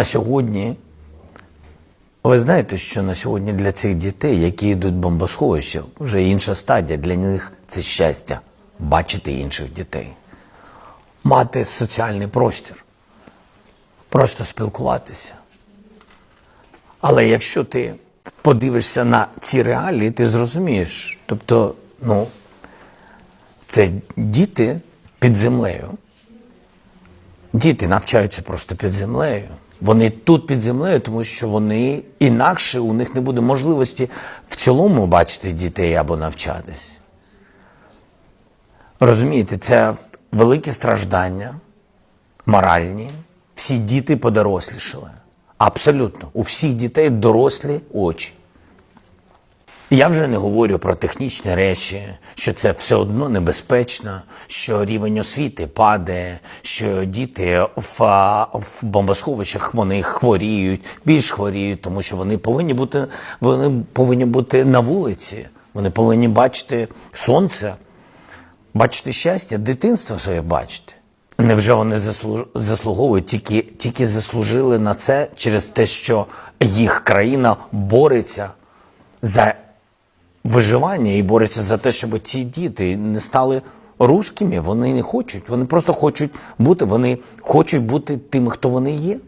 на сьогодні. Ви знаєте, що на сьогодні для цих дітей, які йдуть в бомбосховище, вже інша стадія. Для них це щастя бачити інших дітей, мати соціальний простір, просто спілкуватися. Але якщо ти подивишся на ці реалії, ти зрозумієш, тобто, ну, це діти під землею. Діти навчаються просто під землею. Вони тут під землею, тому що вони інакше у них не буде можливості в цілому бачити дітей або навчатись. Розумієте, це великі страждання, моральні. Всі діти подорослішали. Абсолютно. У всіх дітей дорослі очі. Я вже не говорю про технічні речі, що це все одно небезпечно, що рівень освіти падає, що діти в, в бомбосховищах вони хворіють, більш хворіють, тому що вони повинні бути, вони повинні бути на вулиці, вони повинні бачити сонце, бачити щастя, дитинство своє бачити. Невже вони заслуговують тільки, тільки заслужили на це через те, що їх країна бореться за виживання і бореться за те, щоб ці діти не стали рускими. Вони не хочуть. Вони просто хочуть бути. Вони хочуть бути тими, хто вони є.